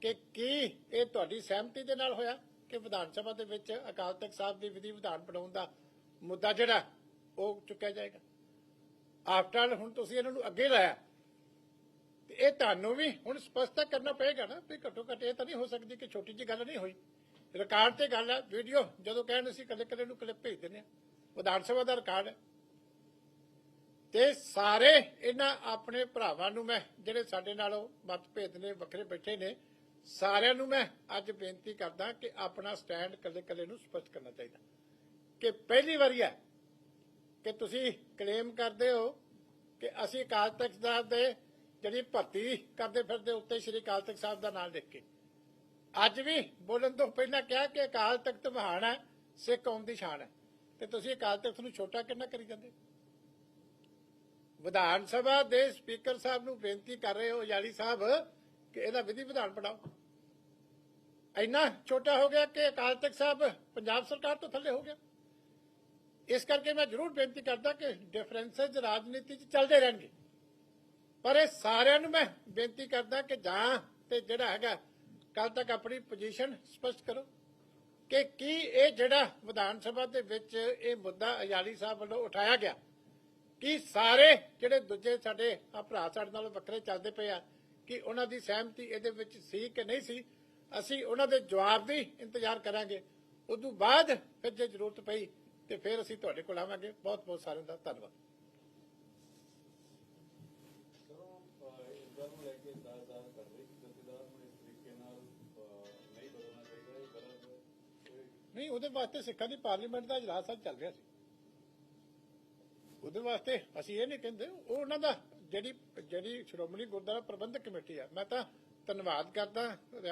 [SPEAKER 1] ਕਿ ਕੀ ਇਹ ਤੁਹਾਡੀ ਸਹਿਮਤੀ ਦੇ ਨਾਲ ਹੋਇਆ ਕਿ ਵਿਧਾਨ ਸਭਾ ਦੇ ਵਿੱਚ ਅਕਾਲ ਤਖਤ ਸਾਹਿਬ ਦੀ ਵਿਧੀ ਵਿਧਾਨ ਬਣਾਉਣ ਦਾ ਮੁੱਦਾ ਜਿਹੜਾ, ਉਹ ਚੁੱਕਿਆ ਜਾਏਗਾ? ਆਫਟਰ ਹੁਣ ਤੁਸੀਂ ਇਹਨਾਂ ਨੂੰ ਅੱਗੇ ਲਾਇਆ। ਤੇ ਇਹ ਤੁਹਾਨੂੰ ਵੀ ਹੁਣ ਸਪਸ਼ਟਤਾ ਕਰਨਾ ਪਏਗਾ ਨਾ ਵੀ ਘੱਟੋ ਘੱਟ ਇਹ ਤਾਂ ਨਹੀਂ ਹੋ ਸਕਦੀ ਕਿ ਛੋਟੀ ਜਿਹੀ ਗੱਲ ਨਹੀਂ ਹੋਈ। ਰਿਕਾਰਡ ਤੇ ਗੱਲ ਹੈ ਵੀਡੀਓ ਜਦੋਂ ਕਹਿਣ ਅਸੀਂ ਕੱਲੇ ਕੱਲੇ ਨੂੰ ਕਲਿੱਪ ਭੇਜ ਦਿੰਦੇ ਆ ਵਿਧਾਨ ਸਭਾ ਦਾ ਰਿਕਾਰਡ ਹੈ। ਤੇ ਸਾਰੇ ਇਹਨਾਂ ਆਪਣੇ ਭਰਾਵਾਂ ਨੂੰ ਮੈਂ, ਜਿਹੜੇ ਸਾਡੇ ਨਾਲੋਂ ਮਤਭੇਦ ਨੇ, ਵੱਖਰੇ ਬੈਠੇ ਨੇ, ਸਾਰਿਆਂ ਨੂੰ ਮੈਂ ਅੱਜ ਬੇਨਤੀ ਕਰਦਾ ਕਿ ਆਪਣਾ ਸਟੈਂਡ ਕੱਲੇ ਕੱਲੇ ਨੂੰ ਸਪਸ਼ਟ ਕਰਨਾ ਚਾਹੀਦਾ। ਕਿ ਪਹਿਲੀ ਵਾਰੀ ਹੈ ਕਿ ਤੁਸੀਂ ਕਲੇਮ ਕਰਦੇ ਹੋ ਕਿ ਅਸੀਂ ਅਕਾਲ ਤਖਤ ਸਾਹਿਬ ਦੇ ਜਿਹੜੀ ਭਰਤੀ ਕਰਦੇ ਫਿਰਦੇ ਉੱਤੇ ਸ਼੍ਰੀ ਅਕਾਲ ਤਖਤ ਸਾਹਿਬ ਦਾ ਨਾਮ ਲਿਖ ਕੇ। ਅੱਜ ਵੀ ਬੋਲਣ ਤੋਂ ਪਹਿਲਾਂ ਕਿਹਾ ਕਿ ਅਕਾਲ ਤਖਤ ਮਹਾਨ ਹੈ, ਸਿੱਖ ਕੌਮ ਦੀ ਸ਼ਾਨ ਹੈ। ਤੇ ਤੁਸੀਂ ਅਕਾਲ ਤਖਤ ਨੂੰ ਛੋਟਾ ਕਿੰਨਾ ਕਰੀ ਜਾਂਦੇ ਵਿਧਾਨ ਸਭਾ ਦੇ ਸਪੀਕਰ ਸਾਹਿਬ ਨੂੰ ਬੇਨਤੀ ਕਰ ਰਹੇ ਹੋ ਯਾਲੀ ਸਾਹਿਬ, ਕਿ ਇਹਦਾ ਵਿਧੀ ਵਿਧਾਨ ਬਣਾਓ। ਇੰਨਾ ਛੋਟਾ ਹੋ ਗਿਆ ਕਿ ਅਕਾਲ ਤਖਤ ਸਾਹਿਬ ਪੰਜਾਬ ਸਰਕਾਰ ਤੋਂ ਥੱਲੇ ਹੋ ਗਿਆ ਇਸ ਕਰਕੇ ਮੈਂ ਜ਼ਰੂਰ ਬੇਨਤੀ ਕਰਦਾ ਕਿ ਡਿਫਰੈਂਸਸ ਰਾਜਨੀਤੀ 'ਚ ਚੱਲਦੇ ਰਹਿਣਗੇ। ਪਰ ਇਹ ਸਾਰਿਆਂ ਨੂੰ ਮੈਂ ਬੇਨਤੀ ਕਰਦਾ ਕਿ ਜਾਂ ਤੇ ਜਿਹੜਾ ਹੈਗਾ ਕੱਲ ਤੱਕ ਆਪਣੀ ਪੋਜੀਸ਼ਨ ਸਪਸ਼ਟ ਕਰੋ ਕਿ ਕੀ ਇਹ ਜਿਹੜਾ ਵਿਧਾਨ ਸਭਾ ਦੇ ਵਿੱਚ ਇਹ ਮੁੱਦਾ ਅਜਾਲੀ ਸਾਹਿਬ ਵੱਲੋਂ ਉਠਾਇਆ ਗਿਆ ਕਿ ਸਾਰੇ ਜਿਹੜੇ ਦੂਜੇ ਸਾਡੇ ਆ ਭਰਾ ਸਾਡੇ ਨਾਲੋਂ ਵੱਖਰੇ ਚੱਲਦੇ ਪਏ ਆ ਕਿ ਉਹਨਾਂ ਦੀ ਸਹਿਮਤੀ ਇਹਦੇ ਵਿੱਚ ਸੀ ਕਿ ਨਹੀਂ ਸੀ ਅਸੀਂ ਉਹਨਾਂ ਦੇ ਜਵਾਬ ਦੀ ਇੰਤਜ਼ਾਰ ਕਰਾਂਗੇ। ਉਦੋਂ ਬਾਅਦ ਫਿਰ ਜੇ ਜ਼ਰੂਰਤ ਪਈ ਤੇ ਫਿਰ ਅਸੀਂ ਤੁਹਾਡੇ ਕੋਲ ਆਵਾਂਗੇ। ਬਹੁਤ ਬਹੁਤ ਸਾਰਿਆਂ ਦਾ ਧੰਨਵਾਦ।
[SPEAKER 2] ਨਹੀਂ
[SPEAKER 1] ਉਹਦੇ ਵਾਸਤੇ ਸਿੱਖਾਂ ਦੀ ਪਾਰਲੀਮੈਂਟ ਦਾ ਇਜਲਾਸ ਅੱਜ ਚੱਲ ਰਿਹਾ ਸੀ। ਉਹਦੇ ਵਾਸਤੇ ਅਸੀਂ ਇਹ ਨਹੀਂ ਕਹਿੰਦੇ, ਉਹ ਉਹਨਾਂ ਦਾ ਜਿਹੜੀ ਜਿਹੜੀ ਸ਼੍ਰੋਮਣੀ ਗੁਰਦੁਆਰਾ ਪ੍ਰਬੰਧਕ ਕਮੇਟੀ ਆ। ਮੈਂ ਤਾਂ ਧੰਨਵਾਦ ਕਰਦਾ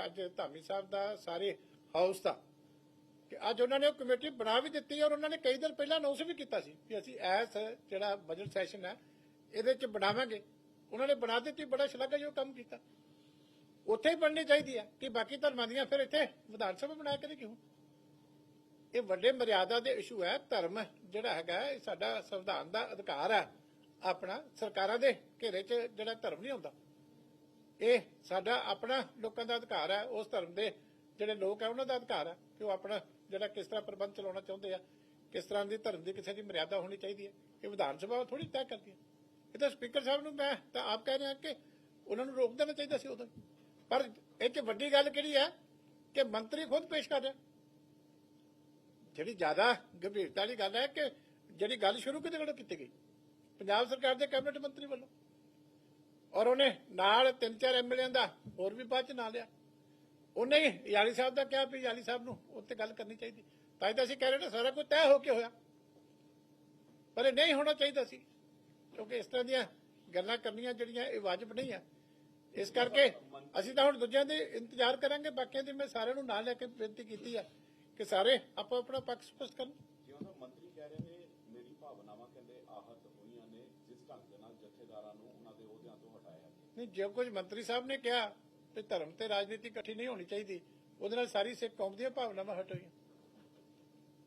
[SPEAKER 1] ਅੱਜ ਧਾਮੀ ਸਾਹਿਬ ਦਾ, ਸਾਰੇ ਹਾਊਸ ਦਾ, ਕਿ ਅੱਜ ਉਹਨਾਂ ਨੇ ਉਹ ਕਮੇਟੀ ਬਣਾ ਵੀ ਦਿੱਤੀ ਔਰ ਉਹਨਾਂ ਨੇ ਕਈ ਦਿਨ ਪਹਿਲਾਂ ਅਨਾਉਂਸ ਵੀ ਕੀਤਾ ਸੀ ਕਿ ਅਸੀਂ ਐਸ ਜਿਹੜਾ ਬਜਟ ਸੈਸ਼ਨ ਹੈ, ਇਹਦੇ ਚ ਬਣਾਵਾਂਗੇ। ਉਹਨਾਂ ਨੇ ਬਣਾ ਦਿੱਤੀ, ਬੜਾ ਸ਼ਲਾਘਾਯੋਗ ਕੰਮ ਕੀਤਾ। ਉੱਥੇ ਹੀ ਬਣਨੀ ਚਾਹੀਦੀ ਹੈ ਕਿ ਬਾਕੀ ਧਰਮਾਂ ਦੀਆਂ ਫਿਰ ਇੱਥੇ ਵਿਧਾਨ ਸਭਾ ਬਣਾਇਆ ਕਰੇ ਕਿਉਂ? ਇਹ ਵੱਡੇ ਮਰਿਆਦਾ ਦੇ ਇਸ਼ੂ ਹੈ, ਧਰਮ ਜਿਹੜਾ ਹੈਗਾ ਇਹ ਸਾਡਾ ਸੰਵਿਧਾਨ ਦਾ ਅਧਿਕਾਰ ਹੈ, ਆਪਣਾ ਸਰਕਾਰਾਂ ਦੇ ਘੇਰੇ 'ਚ ਜਿਹੜਾ ਧਰਮ ਨਹੀਂ ਹੁੰਦਾ। ਇਹ ਸਾਡਾ ਆਪਣਾ ਲੋਕਾਂ ਦਾ ਅਧਿਕਾਰ ਹੈ, ਉਸ ਧਰਮ ਦੇ ਜਿਹੜੇ ਲੋਕ ਹੈ, ਉਹਨਾਂ ਦਾ ਅਧਿਕਾਰ ਹੈ ਕਿ ਉਹ ਆਪਣਾ ਜਿਹੜਾ ਕਿਸ ਤਰ੍ਹਾਂ ਪ੍ਰਬੰਧ ਚਲਾਉਣਾ ਚਾਹੁੰਦੇ ਆ, ਕਿਸ ਤਰ੍ਹਾਂ ਦੀ ਧਰਮ ਦੀ ਕਿਸੇ ਦੀ ਮਰਿਆਦਾ ਹੋਣੀ ਚਾਹੀਦੀ ਹੈ। ਇਹ ਵਿਧਾਨ ਸਭਾ ਥੋੜੀ ਤੈਅ ਕਰਦੀ ਹੈ। ਇਹ ਤਾਂ ਸਪੀਕਰ ਸਾਹਿਬ ਨੂੰ ਮੈਂ ਤਾਂ ਆਪ ਕਹਿ ਰਿਹਾ ਕਿ ਉਹਨਾਂ ਨੂੰ ਰੋਕ ਦੇਣਾ ਚਾਹੀਦਾ ਸੀ ਉਦੋਂ। ਪਰ ਇਹ 'ਚ ਵੱਡੀ ਗੱਲ ਕਿਹੜੀ ਹੈ ਕਿ ਮੰਤਰੀ ਖੁਦ ਪੇਸ਼ ਕਰ ਰਿਹਾ। ਜਿਹੜੀ ਜ਼ਿਆਦਾ ਗੰਭੀਰਤਾ ਵਾਲੀ ਗੱਲ ਹੈ ਕਿ ਜਿਹੜੀ ਗੱਲ ਸ਼ੁਰੂ ਕਿਤੇ ਕੋਲੋਂ ਕੀਤੀ ਗਈ? ਪੰਜਾਬ ਸਰਕਾਰ ਦੇ ਕੈਬਨਿਟ ਮੰਤਰੀ ਵੱਲੋਂ। ਔਰ ਉਹਨੇ ਨਾਲ ਤਿੰਨ ਚਾਰ ਐਮਐਲਏ ਦਾ ਹੋਰ ਵੀ ਬਾਅਦ ਚ ਨਾਂ ਲਿਆ। ਉਹਨੇ ਯਾਲੀ ਸਾਹਿਬ ਦਾ ਕਿਹਾ ਵੀ ਯਾਲੀ ਸਾਹਿਬ ਨੂੰ ਉੱਤੇ ਗੱਲ ਕਰਨੀ ਚਾਹੀਦੀ। ਤਾਂ ਤਾਂ ਅਸੀਂ ਕਹਿ ਰਹੇ ਨੇ, ਸਾਰਾ ਕੁਝ ਤੈਅ ਹੋ ਕੇ ਹੋਇਆ। ਪਰ ਇਹ ਨਹੀਂ ਹੋਣਾ ਚਾਹੀਦਾ ਸੀ, ਕਿਉਂਕਿ ਇਸ ਤਰ੍ਹਾਂ ਦੀਆਂ ਗੱਲਾਂ ਕਰਨੀਆਂ ਜਿਹੜੀਆਂ ਇਹ ਵਾਜਬ ਨਹੀਂ ਆ। ਇਸ ਕਰਕੇ ਅਸੀਂ ਤਾਂ ਹੁਣ ਦੂਜਿਆਂ ਦੇ ਇੰਤਜ਼ਾਰ ਕਰਾਂਗੇ, ਬਾਕੀਆਂ ਦੀ ਮੈਂ ਸਾਰਿਆਂ ਨੂੰ ਨਾਲ ਲੈ ਕੇ ਬੇਨਤੀ ਕੀਤੀ ਆ ਕਿ ਸਾਰੇ ਆਪੋ ਆਪਣਾ ਪੱਖ ਸਪਸ਼ਟ ਕਰਨ।
[SPEAKER 2] ਜਿਉਂ ਤਾਂ ਮੰਤਰੀ ਕਹਿ ਰਹੇ ਨੇ ਮੇਰੀ ਭਾਵਨਾਵਾਂ ਕਹਿੰਦੇ ਆਹਤ ਹੋਈਆਂ ਨੇ ਜਿਸ ਢੰਗ ਦੇ ਨਾਲ ਜਥੇਦਾਰਾਂ ਨੂੰ ਉਹਨਾਂ ਦੇ ਅਹੁਦਿਆਂ ਤੋਂ ਹਟਾਇਆ ਗਿਆ।
[SPEAKER 1] ਨਹੀਂ ਜੇ ਕੁਝ ਮੰਤਰੀ ਸਾਹਿਬ ਨੇ ਕਿਹਾ ਕਿ ਧਰਮ ਤੇ ਰਾਜਨੀਤੀ ਇਕੱਠੀ ਨਹੀਂ ਹੋਣੀ ਚਾਹੀਦੀ ਉਹਦੇ ਨਾਲ ਸਾਰੀ ਸਿੱਖ ਕੌਮ ਦੀਆਂ ਭਾਵਨਾਵਾਂ ਹਟ ਹੋਈਆਂ।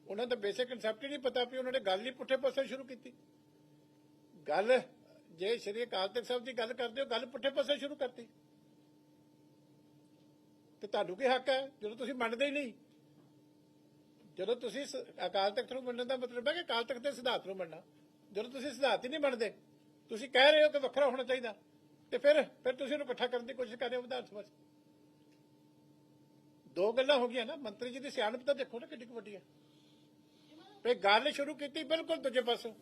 [SPEAKER 1] ਉਹਨਾਂ ਦਾ ਬੇਸਿਕ ਕਨਸੈਪਟ ਹੀ ਨਹੀਂ ਪਤਾ ਵੀ ਉਹਨਾਂ ਨੇ ਗੱਲ ਹੀ ਪੁੱਠੇ ਪਾਸੇ ਸ਼ੁਰੂ ਕੀਤੀ। ਗੱਲ ਜੇ ਸ਼੍ਰੀ ਅਕਾਲ ਤਖਤ ਸਾਹਿਬ ਦੀ ਗੱਲ ਕਰਦੇ ਹੋ ਗੱਲ ਪੁੱਠੇ ਪਾਸੇ ਸ਼ੁਰੂ ਕਰਤੀ। ਤੇ ਤੁਹਾਨੂੰ ਕੀ ਹੱਕ ਹੈ? ਜਦੋਂ ਤੁਸੀਂ ਮੰਨਦੇ ਹੀ ਨਹੀਂ ਜਦੋਂ ਤੁਸੀਂ ਅਕਾਲ ਤਖਤ ਨੂੰ ਮੰਨਣ ਦਾ ਮਤਲਬ ਹੈ ਕਿ ਅਕਾਲ ਤਖਤ ਦੇ ਸਿਧਾਂਤ ਨੂੰ ਮੰਨਣਾ। ਜਦੋਂ ਤੁਸੀਂ ਸਿਧਾਂਤ ਹੀ ਨਹੀਂ ਮੰਨਦੇ, ਤੁਸੀਂ ਕਹਿ ਰਹੇ ਹੋ ਕਿ ਵੱਖਰਾ ਹੋਣਾ ਚਾਹੀਦਾ, ਤੇ ਫਿਰ ਫਿਰ ਤੁਸੀਂ ਉਹਨੂੰ ਇਕੱਠਾ ਕਰਨ ਦੀ ਕੋਸ਼ਿਸ਼ ਕਰ ਰਹੇ ਹੋ ਵਿਧਾਨ ਸਭਾ 'ਚ ਦੋ ਗੱਲਾਂ ਹੋ ਗਈਆਂ ਨਾ, ਮੰਤਰੀ ਜੀ ਦੀ ਸਿਆਣਪ ਤਾਂ ਦੇਖੋ ਨਾ ਕਿੱਡੀ ਕੁ ਵੱਡੀ ਹੈ। ਤੇ ਗੱਲ ਸ਼ੁਰੂ ਕੀਤੀ ਬਿਲਕੁਲ ਦੂਜੇ ਪਾਸੋਂ।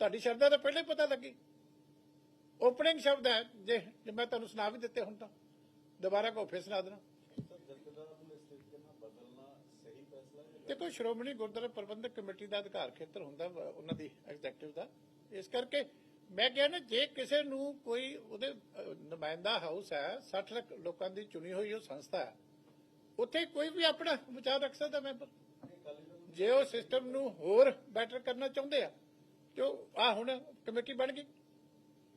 [SPEAKER 1] ਤੁਹਾਡੀ ਸ਼ਬਦਾਂ ਦਾ ਪਹਿਲਾਂ ਹੀ ਪਤਾ ਲੱਗੀ। ਓਪਨਿੰਗ ਸ਼ਬਦ ਹੈ, ਜੇ ਜੇ ਮੈਂ ਤੁਹਾਨੂੰ ਸੁਣਾ ਵੀ ਦਿੱਤੇ ਹੁਣ ਤਾਂ। ਦੁਬਾਰਾ ਕੋ ਫੇਰ ਸੁਣਾ ਦੇਣਾ
[SPEAKER 2] ਸਰ ਜਥੇਦਾਰ ਨੂੰ ਇਸ ਤਰੀਕੇ ਨਾਲ ਬਦਲਣਾ ਸਹੀ ਫੈਸਲਾ ਹੈ ਜਾਂ
[SPEAKER 1] ਦੇਖੋ ਸ਼੍ਰੋਮਣੀ ਗੁਰਦੁਆਰਾ ਪ੍ਰਬੰਧਕ ਕਮੇਟੀ ਦਾ ਅਧਿਕਾਰ ਖੇਤਰ ਹੁੰਦਾ ਉਹਨਾਂ ਦੀ ਐਗਜ਼ੈਕਟਿਵ ਦਾ। ਇਸ ਕਰਕੇ ਮੈਂ ਕਿਹਾ ਜੇ ਕਿਸੇ ਨੂੰ ਕੋਈ ਉਹਦੇ ਨੁਮਾਇੰਦਾ ਹਾਊਸ ਹੈ 60 ਲੱਖ ਲੋਕਾਂ ਦੀ ਚੁਣੀ ਹੋਈ ਉਹ ਸੰਸਥਾ ਹੈ, ਉੱਥੇ ਕੋਈ ਵੀ ਆਪਣਾ ਵਿਚਾਰ ਰੱਖ ਸਕਦਾ ਮੈਂਬਰ ਜੇ ਉਹ ਸਿਸਟਮ ਨੂੰ ਹੋਰ ਬੈਟਰ ਕਰਨਾ ਚਾਹੁੰਦੇ ਆ, ਤੇ ਆ ਹੁਣ ਕਮੇਟੀ ਬਣ ਗਈ।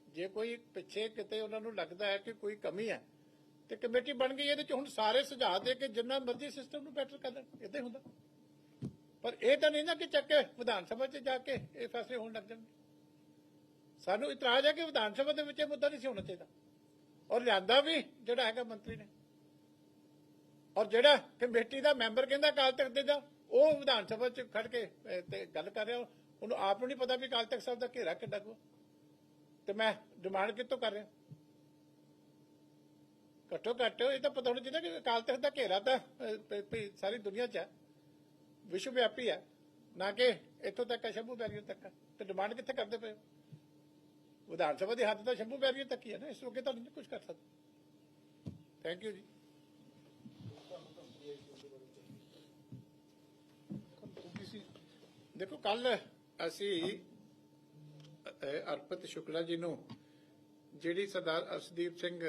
[SPEAKER 1] ਜੇ ਕੋਈ ਪਿੱਛੇ ਕਿਤੇ ਉਹਨਾਂ ਨੂੰ ਲੱਗਦਾ ਹੈ ਕਿ ਕੋਈ ਕਮੀ ਹੈ, ਤੇ ਕਮੇਟੀ ਬਣ ਗਈ, ਇਹਦੇ ਚ ਹੁਣ ਸਾਰੇ ਸੁਝਾਅ ਦੇ ਕੇ ਜਿੰਨਾ ਮਰਜ਼ੀ ਸਿਸਟਮ ਨੂੰ ਬੈਟਰ ਕਰ ਲੈਣ ਇਦਾਂ ਹੁੰਦਾ। ਪਰ ਇਹ ਤਾਂ ਨਹੀਂ ਨਾ ਕਿ ਚੱਕ ਕੇ ਵਿਧਾਨ ਸਭਾ 'ਚ ਜਾ ਕੇ ਇਹ ਫੈਸਲੇ ਹੋਣ ਲੱਗ ਜਾਣਗੇ ਸਾਨੂੰ ਇਤਰਾਜ਼ ਹੈ ਕਿ ਵਿਧਾਨ ਸਭਾ ਦੇ ਵਿੱਚ ਇਹ ਮੁੱਦਾ ਨਹੀਂ ਸੀ ਹੋਣਾ ਚਾਹੀਦਾ। ਔਰ ਲਿਆਂਦਾ ਵੀ ਜਿਹੜਾ ਹੈਗਾ ਮੰਤਰੀ ਨੇ। ਔਰ ਜਿਹੜਾ ਕਮੇਟੀ ਦਾ ਮੈਂਬਰ ਕਹਿੰਦਾ ਕਾਲ ਤੱਕ ਦੇ ਜਾ, ਉਹ ਵਿਧਾਨ ਸਭਾ 'ਚ ਖੜ ਕੇ ਤੇ ਗੱਲ ਕਰ ਰਿਹਾ। ਉਹਨੂੰ ਆਪ ਨੂੰ ਨਹੀਂ ਪਤਾ ਵੀ ਕਾਲ ਤੱਕ ਸਾਹਿਬ ਦਾ ਘੇਰਾ ਕਿੱਡਾ ਕੁ ਤੇ ਮੈਂ ਡਿਮਾਂਡ ਕਿੱਥੋਂ ਕਰ ਰਿਹਾ? ਘੱਟੋ ਘੱਟ ਇਹ ਤਾਂ ਪਤਾ ਹੋਣਾ ਚਾਹੀਦਾ ਕਿ ਅਕਾਲ ਤਖਤ ਦਾ ਘੇਰਾ ਤਾਂ ਸਾਰੀ ਦੁਨੀਆ 'ਚ ਹੈ। ਵਿਸ਼ਵ ਵਿਆਪੀ ਹੈ। ਨਾ ਕਿ ਇੱਥੋਂ ਤੱਕ ਹੈ ਸ਼ੰਭੂ ਬੈਰੀਅਰ ਤੱਕ ਤੇ ਡਿਮਾਂਡ ਕਿੱਥੇ ਕਰਦੇ ਪਏ ਵਿਧਾਨ ਸਭਾ ਦੀ ਹੱਦ ਤਾਂ ਸ਼ੰਭੂ ਬੈਰੀਅਰ ਤੱਕ ਹੀ ਹੈ ਨਾ ਇਸ ਤੋਂ ਅੱਗੇ ਤਾਂ ਨਹੀਂ ਕੁਝ ਕਰ ਸਕਦੇ। ਥੈਂਕ ਯੂ ਜੀ। ਦੇਖੋ ਕੱਲ ਅਸੀਂ ਅਹ, ਅਰਪਿਤ ਸ਼ੁਕਲਾ ਜੀ ਨੂੰ ਜਿਹੜੀ ਸਰਦਾਰ ਅਰਸ਼ਦੀਪ ਸਿੰਘ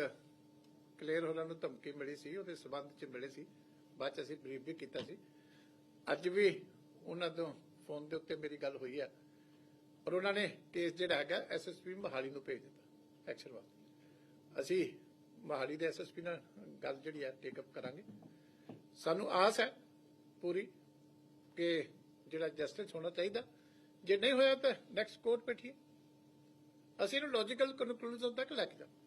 [SPEAKER 1] ਕਲੇਰ ਹੋਰਾਂ ਨੂੰ ਧਮਕੀ ਮਿਲੀ ਸੀ ਉਹਦੇ ਸਬੰਧ ਚ ਮਿਲੇ ਸੀ। ਬਾਅਦ ਚ ਅਸੀਂ ਬਰੀਫ ਵੀ ਕੀਤਾ ਸੀ। ਅੱਜ ਵੀ ਉਹਨਾਂ ਤੋਂ ਫੋਨ ਦੇ ਉੱਤੇ ਮੇਰੀ ਗੱਲ ਹੋਈ ਹੈ ਔਰ ਉਹਨਾਂ ਨੇ ਕੇਸ ਜਿਹੜਾ ਹੈਗਾ ਐਸਐਸਪੀ ਮਹਾਲੀ ਨੂੰ ਭੇਜ ਦਿੱਤਾ ਐਕਸ਼ਨ ਵਾਸਤੇ। ਅਸੀਂ ਮਹਾਲੀ ਦੇ ਐਸਐਸਪੀ ਨਾਲ ਗੱਲ ਜਿਹੜੀ ਹੈ ਟੇਕ ਅਪ ਕਰਾਂਗੇ। ਸਾਨੂੰ ਆਸ ਹੈ ਪੂਰੀ ਕਿ ਜਿਹੜਾ ਜਸਟਿਸ ਹੋਣਾ ਚਾਹੀਦਾ। ਜੇ ਨਹੀਂ ਹੋਇਆ ਤਾਂ ਨੈਕਸਟ ਕੋਰਟ ਪੇਠੀਏ ਅਸੀਂ ਇਹਨੂੰ ਲੌਜੀਕਲ ਕਨਕਲੂਜਨ ਤੱਕ ਲੈ ਕੇ ਜਾਵਾਂਗੇ।